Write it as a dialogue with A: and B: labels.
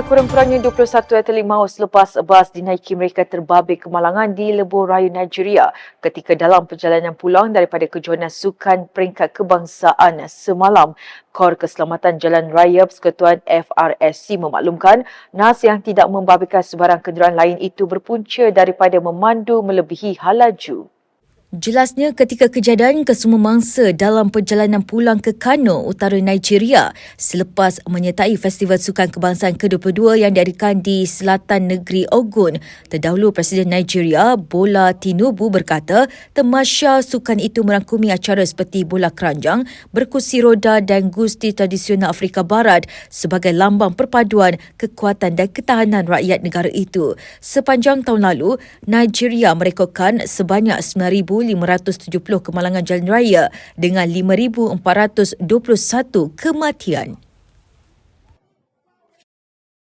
A: Sekurang-kurangnya 21 atlet maut selepas bas dinaiki mereka terbabit kemalangan di lebuh raya Nigeria ketika dalam perjalanan pulang daripada kejohanan sukan peringkat kebangsaan semalam. Kor Keselamatan Jalan Raya Persekutuan FRSC memaklumkan nas yang tidak membabitkan sebarang kenderaan lain itu berpunca daripada memandu melebihi halaju. Jelasnya ketika kejadian kesemua mangsa dalam perjalanan pulang ke Kano, utara Nigeria selepas menyertai Festival Sukan Kebangsaan ke-22 yang diadakan di selatan negeri Ogun. Terdahulu Presiden Nigeria, Bola Tinubu berkata temasya sukan itu merangkumi acara seperti bola keranjang, berkursi roda dan gusti tradisional Afrika Barat sebagai lambang perpaduan kekuatan dan ketahanan rakyat negara itu. Sepanjang tahun lalu, Nigeria merekodkan sebanyak 9,000 1,570 kemalangan jalan raya dengan 5,421 kematian.